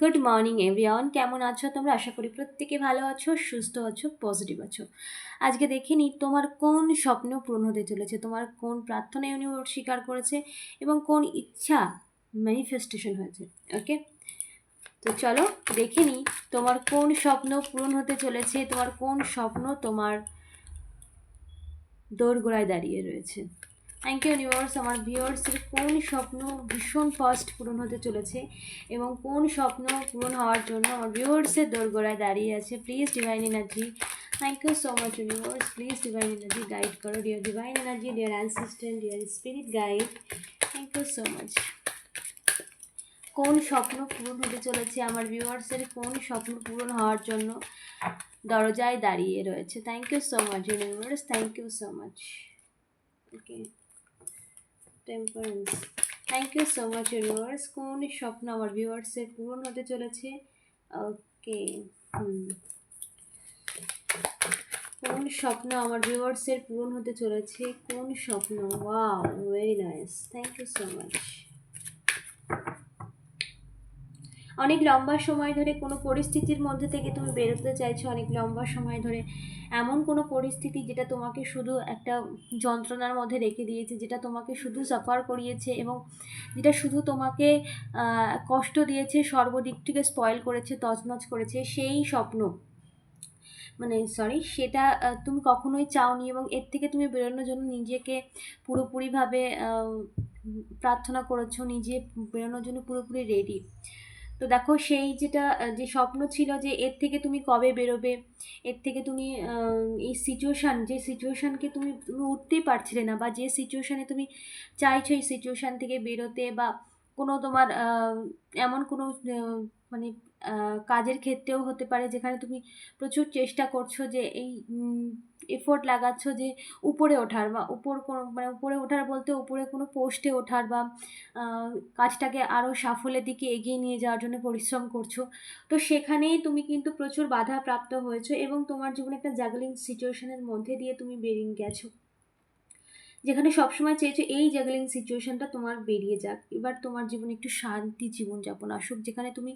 Good morning everyone কেমন আছো তোমরা? আশা করি প্রত্যেকে ভালো আছো, সুস্থ আছো পজিটিভ আছো। আজকে দেখে নিই তোমার কোন স্বপ্ন পূরণ হতে চলেছে, তোমার কোন প্রার্থনা ইউনিভার্স স্বীকার করেছে এবং কোন ইচ্ছা ম্যানিফেস্টেশন হয়েছে ওকে তো চলো দেখে নিই তোমার কোন স্বপ্ন পূরণ হতে চলেছে, তোমার কোন স্বপ্ন তোমার দোরগোড়ায় দাঁড়িয়ে রয়েছে। থ্যাংক ইউ ইউনিভার্স আমার ভিউয়ার্সের কোন স্বপ্ন ভীষণ ফাস্ট পূরণ হতে চলেছে এবং কোন স্বপ্ন পূরণ হওয়ার জন্য আমার ভিউয়ার্সের দোরগোড়ায় দাঁড়িয়ে আছে? Please divine energy thank you so much universe please divine energy guide করো। Dear divine energy dear ancestors dear spirit guide thank you so much কোন স্বপ্ন পূরণ হতে চলেছে? আমার ভিউয়ার্সের কোন স্বপ্ন পূরণ হওয়ার জন্য দরজায় দাঁড়িয়ে রয়েছে? Thank you so much universe thank you so much okay temperance thank you so much universe কোন স্বপ্ন আমার ভিউয়ার্সের পূরণ হতে চলেছে? ওকে হুম। কোন স্বপ্ন আমার ভিউয়ার্সের পূরণ হতে চলেছে? কোন স্বপ্ন? Wow very nice thank you so much অনেক লম্বা সময় ধরে কোনো পরিস্থিতির মধ্যে থেকে তুমি বেরোতে চাইছো, অনেক লম্বা সময় ধরে এমন কোনো পরিস্থিতি যেটা তোমাকে শুধু একটা যন্ত্রণার মধ্যে রেখে দিয়েছে, যেটা তোমাকে শুধু সাফার করিয়েছে এবং যেটা শুধু তোমাকে কষ্ট দিয়েছে, সর্বদিক থেকে স্পয়েল করেছে, তছনছ করেছে, সেই স্বপ্ন। মানে সরি সেটা তুমি কখনোই চাওনি এবং এর থেকে তুমি বেরোনোর জন্য নিজেকে পুরোপুরিভাবে প্রার্থনা করেছ, নিজে বেরোনোর জন্য পুরোপুরি রেডি তো দেখো সেই যেটা যে স্বপ্ন ছিল যে এর থেকে তুমি কবে বেরোবে, এর থেকে তুমি এই সিচুয়েশান যে সিচুয়েশানকে তুমি তুমি উঠতেই পারছিলে না বা যে সিচুয়েশানে তুমি চাইছো এই সিচুয়েশান থেকে বেরোতে বা কোনো তোমার এমন কোনো মানে কাজের ক্ষেত্রেও হতে পারে, যেখানে তুমি প্রচুর চেষ্টা করছ যে এই এফোর্ট লাগাচ্ছ যে উপরে ওঠার বা উপর কোনো মানে উপরে ওঠার বলতে উপরে কোনো পোস্টে ওঠার বা কাজটাকে আরও সাফল্যের দিকে এগিয়ে নিয়ে যাওয়ার জন্য পরিশ্রম করছ। তো সেখানেই তুমি কিন্তু প্রচুর বাধা প্রাপ্ত হয়েছো এবং তোমার জীবনে একটা জাগলিং সিচুয়েশনের মধ্যে দিয়ে তুমি বেরিয়ে গেছো। যেখানে সবসময় চেয়েছো এই জাগলিং সিচুয়েশনটা তোমার বেরিয়ে যাক। এবার তোমার জীবনে একটু শান্তি জীবনযাপন আসুক, যেখানে তুমি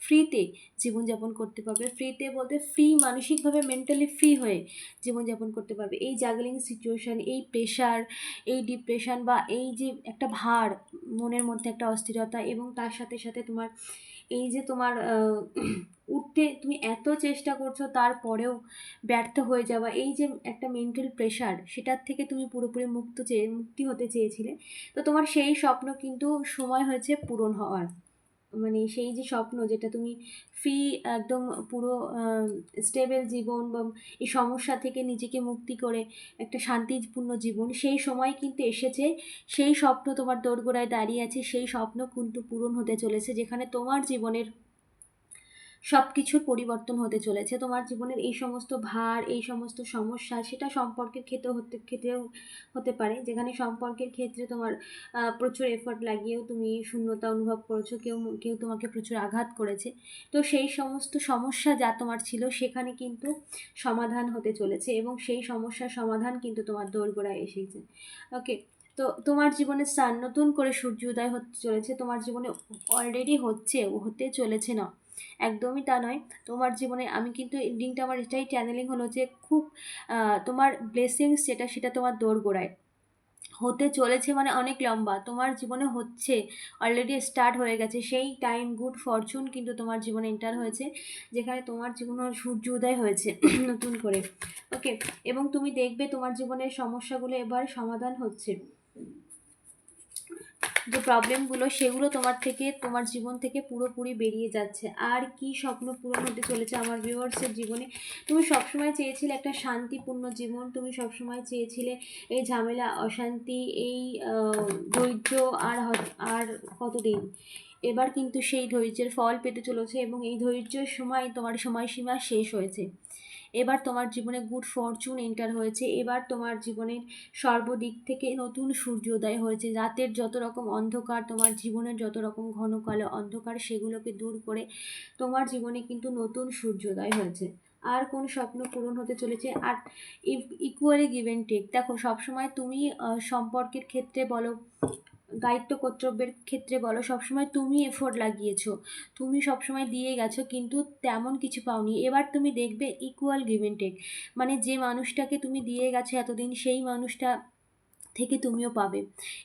ফ্রিতে জীবনযাপন করতে পারবে। ফ্রিতে বলতে ফ্রি মানসিকভাবে মেন্টালি ফ্রি হয়ে জীবনযাপন করতে পারবে। এই জাগলিং সিচুয়েশান এই প্রেশার এই ডিপ্রেশন বা এই যে একটা ভার, মনের মধ্যে একটা অস্থিরতা এবং তার সাথে সাথে তোমার এই যে তোমার উঠতে তুমি এত চেষ্টা করছ তারপরেও ব্যর্থ হয়ে যাওয়া, এই যে একটা মেন্টাল প্রেশার সেটার থেকে তুমি পুরোপুরি মুক্ত চেয়ে, মুক্তি হতে চেয়েছিলে। তো তোমার সেই স্বপ্ন কিন্তু সময় হয়েছে পূরণ হওয়ার। মানে সেই যে স্বপ্ন যেটা তুমি ফ্রি একদম পুরো স্টেবল জীবন বা এই সমস্যা থেকে নিজেকে মুক্তি করে একটা শান্তিপূর্ণ জীবন, সেই সময় কিন্তু এসেছে। সেই স্বপ্ন তোমার দোরগোড়ায় দাঁড়িয়ে আছে, সেই স্বপ্ন কিন্তু পূরণ হতে চলেছে, যেখানে তোমার জীবনের সব কিছুর পরিবর্তন হতে চলেছে। তোমার জীবনের এই সমস্ত ভার, এই সমস্ত সমস্যা, সেটা সম্পর্কের ক্ষেত্রে হতে, ক্ষেত্রেও হতে পারে। যেখানে সম্পর্কের ক্ষেত্রে তোমার প্রচুর এফর্ট লাগিয়েও তুমি শূন্যতা অনুভব করেছ, কেউ কেউ তোমাকে প্রচুর আঘাত করেছে। তো সেই সমস্ত সমস্যা যা তোমার ছিল, সেখানে কিন্তু সমাধান হতে চলেছে এবং সেই সমস্যার সমাধান কিন্তু তোমার দোরগোড়ায় এসেছে। ওকে তো তোমার জীবনে স্থান নতুন করে সূর্য উদয় হতে চলেছে। তোমার জীবনে অলরেডি হচ্ছে, হতে চলেছে না। একদমই তা নয়। তোমার জীবনে আমি কিন্তু এন্ডিংটা আমার এটাই চ্যানেলিং হলো যে খুব তোমার ব্লেসিংস যেটা সেটা তোমার দৌড় গোড়ায় হতে চলেছে মানে অনেক লম্বা, তোমার জীবনে হচ্ছে অলরেডি স্টার্ট হয়ে গেছে, সেই টাইম গুড ফরচুন কিন্তু তোমার জীবনে এন্টার হয়েছে, যেখানে তোমার জীবনে সূর্য উদয় হয়েছে, নতুন করে। ওকে এবং তুমি দেখবে তোমার জীবনের সমস্যাগুলো এবার সমাধান হচ্ছে। যে প্রবলেমগুলো সেগুলো তোমার থেকে, তোমার জীবন থেকে পুরোপুরি বেরিয়ে যাচ্ছে। আর কি স্বপ্ন পূরণ হতে চলেছে আমার ভিউয়ার্সের জীবনে? তুমি সবসময় চেয়েছিলে একটা শান্তিপূর্ণ জীবন, তুমি সবসময় চেয়েছিলে এই ঝামেলা, অশান্তি, এই ধৈর্য আর আর কতদিন? এবার কিন্তু সেই ধৈর্যের ফল পেতে চলেছে এবং এই ধৈর্যের সময় তোমার সময়সীমা শেষ হয়েছে। এবার তোমার জীবনে গুড ফরচুন এন্টার হয়েছে, এবার তোমার জীবনের সর্বদিক থেকে নতুন সূর্যোদয় হয়েছে। রাতের যত রকম অন্ধকার, তোমার জীবনের যত রকম ঘন কালো অন্ধকার, সেগুলোকে দূর করে তোমার জীবনে কিন্তু নতুন সূর্যোদয় হয়েছে। আর কোন স্বপ্ন পূরণ হতে চলেছে? আর ইকুয়ালি গিভেন টেক দেখো, সবসময় তুমি সম্পর্কের ক্ষেত্রে বলো দায়িত্ব কর্তব্যের ক্ষেত্রে বলো, সবসময় তুমি এফোর্ট লাগিয়েছো। তুমি সবসময় দিয়ে গেছো, কিন্তু তেমন কিছু পাওনি। এবার তুমি দেখবে ইকুয়াল গিভ অ্যান্ড টেক মানে যে মানুষটাকে তুমি দিয়ে গেছো এতদিন, সেই মানুষটা থেকে তুমিও পাবে।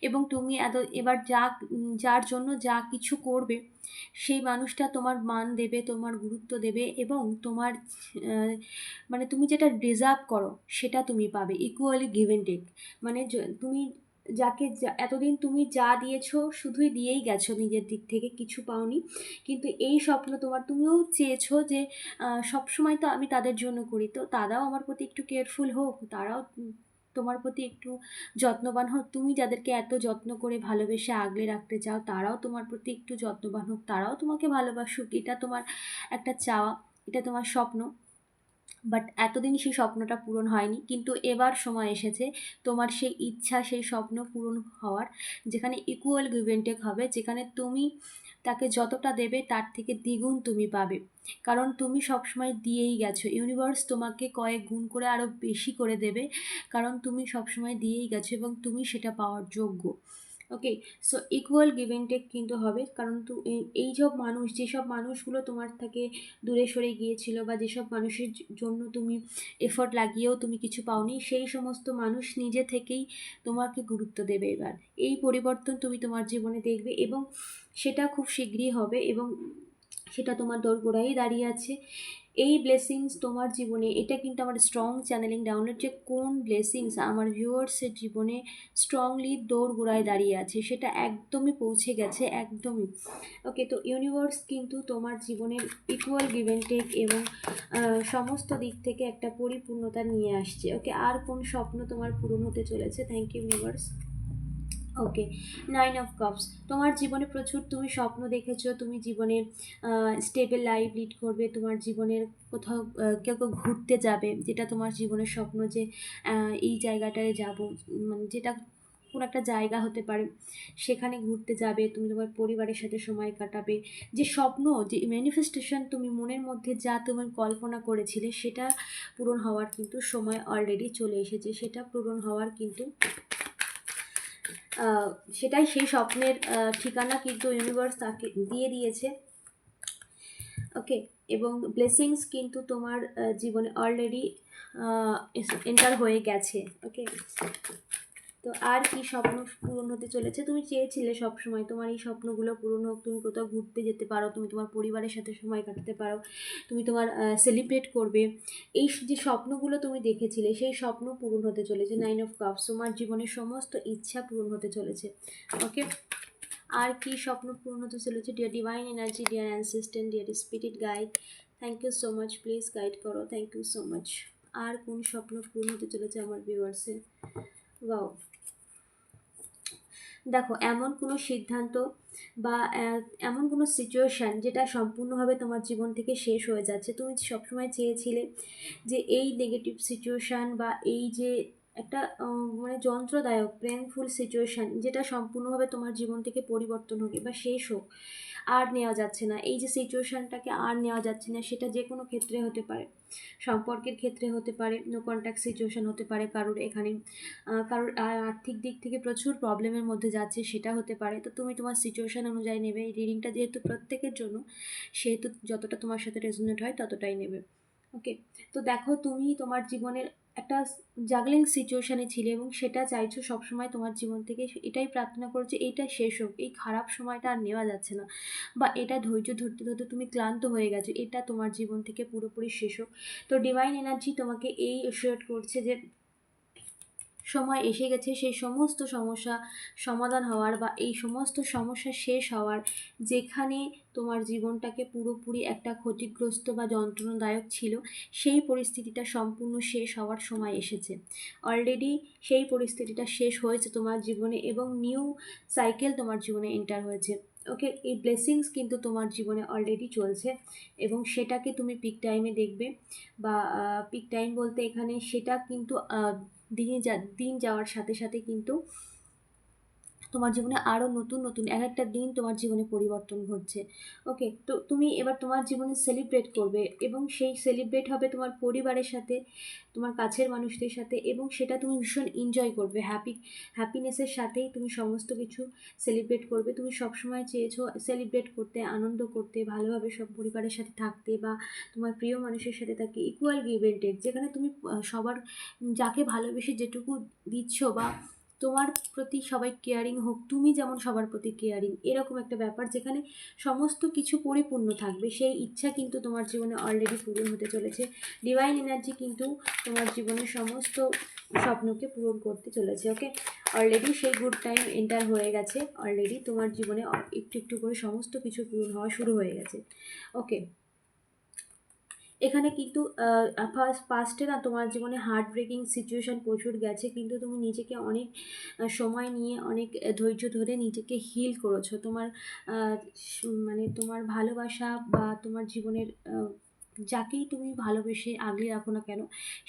এবং তুমি এত, এবার যা, যার জন্য যা কিছু করবে, সেই মানুষটা তোমার মান দেবে, তোমার গুরুত্ব দেবে এবং তোমার মানে তুমি যেটা ডিজার্ভ করো, সেটা তুমি পাবে। ইকুয়ালি গিভ অ্যান্ড টেক মানে তুমি যাকে এতদিন তুমি যা দিয়েছ শুধুই দিয়েই গেছো নিজের দিক থেকে, কিছু পাওনি। কিন্তু এই স্বপ্ন তোমার, তুমিও চেয়েছো যে সবসময় তো আমি তাদের জন্য করি। তো তারাও আমার প্রতি একটু কেয়ারফুল হোক, তারাও তোমার প্রতি একটু যত্নবান হোক। তুমি যাদেরকে এত যত্ন করে ভালোবেসে আগলে রাখতে চাও, তারাও তোমার প্রতি একটু যত্নবান হোক, তারাও তোমাকে ভালোবাসুক। এটা তোমার একটা চাওয়া, এটা তোমার স্বপ্ন। বাট এতদিন সেই স্বপ্নটা পূরণ হয়নি। কিন্তু এবার সময় এসেছে, তোমার সেই ইচ্ছা, সেই স্বপ্ন পূরণ হওয়ার, যেখানে ইকুয়াল গিভেন্টেক হবে, যেখানে তুমি তাকে যতটা দেবে, তার থেকে দ্বিগুণ তুমি পাবে। কারণ তুমি সবসময় দিয়েই গেছো। ইউনিভার্স তোমাকে কয়েক গুণ করে আরও বেশি করে দেবে, কারণ তুমি সবসময় দিয়েই গেছো এবং তুমি সেটা পাওয়ার যোগ্য। Okay so equal give and take কিন্তু হবে। কারণ তু, এই- সব মানুষ যেসব মানুষগুলো তোমার থেকে দূরে সরে গিয়েছিল বা যেসব মানুষের জন্য তুমি এফোর্ট লাগিয়েও তুমি কিছু পাওনি, সেই সমস্ত মানুষ নিজে থেকেই তোমাকে গুরুত্ব দেবে এবার। এই পরিবর্তন তুমি তোমার জীবনে দেখবে এবং সেটা খুব শীঘ্রই হবে এবং সেটা তোমার দোরগোড়ায় দাঁড়িয়ে আছে। এই ব্লেসিংস তোমার জীবনে, এটা কিন্তু আমার স্ট্রং চ্যানেলিং ডাউনলোড যে কোন ব্লেসিংস আমার ভিউয়ার্সের জীবনে স্ট্রংলি দৌড়গোড়ায় দাঁড়িয়ে আছে, সেটা একদমই পৌঁছে গেছে, একদমই। ওকে তো ইউনিভার্স কিন্তু তোমার জীবনের ইকুয়াল গিভেন টেক এবং সমস্ত দিক থেকে একটা পরিপূর্ণতা নিয়ে আসছে। ওকে আর কোন স্বপ্ন তোমার পূরণ হতে চলেছে? Thank you universe okay nine of cups তোমার জীবনে প্রচুর তুমি স্বপ্ন দেখেছ, তুমি জীবনে স্টেবল লাইফ লিড করবে, তোমার জীবনের কোথাও কেউ কেউ ঘুরতে যাবে, যেটা তোমার জীবনের স্বপ্ন যে এই জায়গাটায় যাব মানে যেটা কোনো একটা জায়গা হতে পারে, সেখানে ঘুরতে যাবে, তুমি তোমার পরিবারের সাথে সময় কাটাবে। যে স্বপ্ন, যে ম্যানিফেস্টেশন তুমি মনের মধ্যে যা তুমি কল্পনা করেছিলে, সেটা পূরণ হওয়ার কিন্তু সময় অলরেডি চলে এসেছে, সেটা পূরণ হওয়ার কিন্তু সেটাই সেই স্বপ্নের ঠিকানা কিন্তু ইউনিভার্স তাকে দিয়ে দিয়েছে। ওকে এবং ব্লেসিংস কিন্তু তোমার জীবনে অলরেডি এন্টার হয়ে গেছে। ওকে তো আর কি স্বপ্ন পূরণ হতে চলেছে? তুমি চেয়েছিলে সব সময় তোমার এই স্বপ্নগুলো পূরণ হোক, তুমি কোথাও ঘুরতে যেতে পারো, তুমি তোমার পরিবারের সাথে সময় কাটাতে পারো, তুমি তোমার সেলিব্রেট করবে। এই যে স্বপ্নগুলো তুমি দেখেছিলে, সেই স্বপ্ন পূরণ হতে চলেছে। নাইন অফ কাপস তোমার জীবনের সমস্ত ইচ্ছা পূরণ হতে চলেছে। ওকে আর কি স্বপ্ন পূরণ হতে চলেছে? Dear divine energy dear ancestors dear spirit guide thank you so much please guide করো থ্যাংক ইউ সো মাচ আর কোন স্বপ্ন পূরণ হতে চলেছে আমার ভিউয়ার্সের ওয়াও দেখো, এমন কোনো সিদ্ধান্ত বা এমন কোনো সিচুয়েশান যেটা সম্পূর্ণভাবে তোমার জীবন থেকে শেষ হয়ে যাচ্ছে। তুমি সবসময় চেয়েছিলে যে এই নেগেটিভ সিচুয়েশান বা এই যে একটা মানে যন্ত্রদায়ক পেনফুল সিচুয়েশান যেটা সম্পূর্ণভাবে তোমার জীবন থেকে পরিবর্তন হোক বা শেষ হোক আর নেওয়া যাচ্ছে না। এই যে সিচুয়েশানটাকে আর নেওয়া যাচ্ছে না, সেটা যে কোনো ক্ষেত্রে হতে পারে। সম্পর্কের ক্ষেত্রে হতে পারে নো কন্ট্যাক্ট সিচুয়েশান হতে পারে কারোর এখানে। কারোর আর্থিক দিক থেকে প্রচুর প্রবলেমের মধ্যে যাচ্ছে, সেটা হতে পারে। তো তুমি তোমার সিচুয়েশান অনুযায়ী নেবে। এই রিডিংটা যেহেতু প্রত্যেকের জন্য, সেহেতু যতটা তোমার সাথে রেজোনেট হয় ততটাই নেবে। ওকে তো দেখো, তুমি তোমার জীবনের একটা জাগলিং সিচুয়েশানে ছিল এবং সেটা চাইছো সবসময় তোমার জীবন থেকে। এটাই প্রার্থনা করছ, এইটা শেষ হোক। এই খারাপ সময়টা আর নেওয়া যাচ্ছে না। বা এটা ধৈর্য ধরতে ধরতে তুমি ক্লান্ত হয়ে গেছো, এটা তোমার জীবন থেকে পুরোপুরি শেষ হোক। তো ডিভাইন এনার্জি তোমাকে এই এসিওর করছে যে সময় এসে গেছে, সেই সমস্ত সমস্যা সমাধান হওয়ার বা এই সমস্ত সমস্যা শেষ হওয়ার যেখানে তোমার জীবনটাকে পুরোপুরি একটা ক্ষতিগ্রস্ত বা যন্ত্রণাদায়ক ছিল, সেই পরিস্থিতিটা সম্পূর্ণ শেষ হওয়ার সময় এসেছে। অলরেডি সেই পরিস্থিতিটা শেষ হয়েছে তোমার জীবনে এবং নিউ সাইকেল তোমার জীবনে এন্টার হয়েছে। ওকে এই ব্লেসিংস কিন্তু তোমার জীবনে অলরেডি চলছে এবং সেটাকে তুমি পিক টাইমে দেখবে বা পিক টাইম বলতে এখানে সেটা কিন্তু দিনে যা দিন যাওয়ার সাথে সাথে কিন্তু তোমার জীবনে আরও নতুন নতুন, এক একটা দিন তোমার জীবনে পরিবর্তন ঘটছে। ওকে তো তুমি এবার তোমার জীবনে সেলিব্রেট করবে এবং সেই সেলিব্রেট হবে তোমার পরিবারের সাথে, তোমার কাছের মানুষদের সাথে এবং সেটা তুমি ভীষণ এনজয় করবে। হ্যাপি হ্যাপিনেসের সাথেই তুমি সমস্ত কিছু সেলিব্রেট করবে। তুমি সবসময় চেয়েছো সেলিব্রেট করতে, আনন্দ করতে, ভালোভাবে সব পরিবারের সাথে থাকতে বা তোমার প্রিয় মানুষের সাথে থাকতে ইকুয়াল গিভ অ্যান্ড টেক যেখানে তুমি সবার, যাকে ভালোবেসে যেটুকু দিচ্ছ বা তোমার প্রতি সবাই কেয়ারিং হোক, তুমি যেমন সবার প্রতি কেয়ারিং এরকম একটা ব্যাপার যেখানে সমস্ত কিছু পরিপূর্ণ থাকবে। সেই ইচ্ছা কিন্তু তোমার জীবনে অলরেডি পূরণ হতে চলেছে। ডিভাইন এনার্জি কিন্তু তোমার জীবনের সমস্ত স্বপ্নকে পূরণ করতে চলেছে ওকে অলরেডি সেই গুড টাইম এন্টার হয়ে গেছে অলরেডি তোমার জীবনে একটু একটু করে সমস্ত কিছু পূরণ হওয়া শুরু হয়ে গেছে ওকে এখানে কিন্তু ফার্স্ট ফার্স্টে না তোমার জীবনে হার্ট ব্রেকিং সিচুয়েশান প্রচুর গেছে, কিন্তু তুমি নিজেকে অনেক সময় নিয়ে অনেক ধৈর্য ধরে নিজেকে হিল করেছ। তোমার মানে তোমার ভালোবাসা বা তোমার জীবনের যাকেই তুমি ভালোবেসে আগলে রাখো না কেন,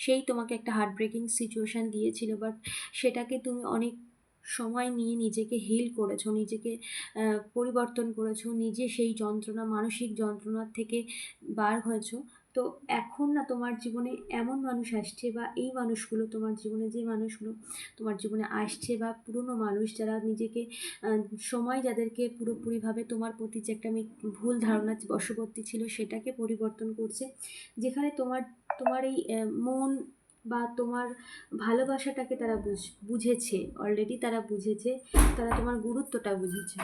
সেই তোমাকে একটা হার্ট ব্রেকিং সিচুয়েশান দিয়েছিল। বাট সেটাকে তুমি অনেক সময় নিয়ে নিজেকে হিল করেছ, নিজেকে পরিবর্তন করেছ, নিজে সেই যন্ত্রণা, মানসিক যন্ত্রণার থেকে বার হয়েছো। তো এখন না তোমার জীবনে এমন মানুষ আসছে বা এই মানুষগুলো, তোমার জীবনে যে মানুষগুলো, তোমার জীবনে আসছে বা পুরনো মানুষ যারা নিজেকে সময় যাদেরকে পুরোপুরিভাবে তোমার প্রতি যে একটা ভুল ধারণা বশবর্তী ছিল সেটাকে পরিবর্তন করছে, যেখানে তোমার তোমার এই মন বা তোমার ভালোবাসাটাকে তারা বুঝ, বুঝেছে অলরেডি তারা বুঝেছে, তারা তোমার গুরুত্বটা বুঝেছে।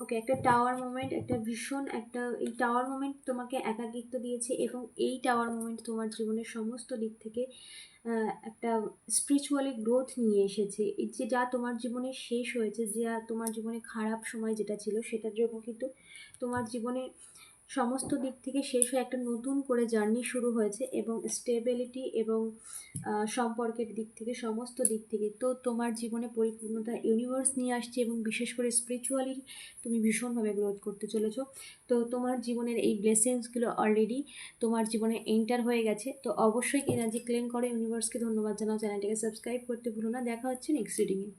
ওকে একটা টাওয়ার মোমেন্ট একটা ভীষণ, একটা এই টাওয়ার মোমেন্ট তোমাকে একাকিত্ব দিয়েছে এবং এই টাওয়ার মোমেন্ট তোমার জীবনের সমস্ত দিক থেকে একটা স্পিরিচুয়ালি গ্রোথ নিয়ে এসেছে। যে যা তোমার জীবনে শেষ হয়েছে, যা তোমার জীবনে খারাপ সময় যেটা ছিল, সেটার জন্য কিন্তু তোমার জীবনে সমস্ত দিক থেকে শেষ হয়ে একটা নতুন করে জার্নি শুরু হয়েছে এবং স্টেবিলিটি এবং সম্পর্কের দিক থেকে, সমস্ত দিক থেকে। তো তোমার জীবনে পরিপূর্ণতা ইউনিভার্স নিয়ে আসছে এবং বিশেষ করে স্পিরিচুয়ালি তুমি ভীষণভাবে গ্রোথ করতে চলেছো। তো তোমার জীবনের এই ব্লেসিংসগুলো অলরেডি তোমার জীবনে এন্টার হয়ে গেছে। তো অবশ্যই এনার্জি ক্লেম করে। ইউনিভার্সকে ধন্যবাদ জানাও। চ্যানেলটাকে সাবস্ক্রাইব করতে ভুলো না। দেখা হচ্ছে নেক্সট রিডিংয়ে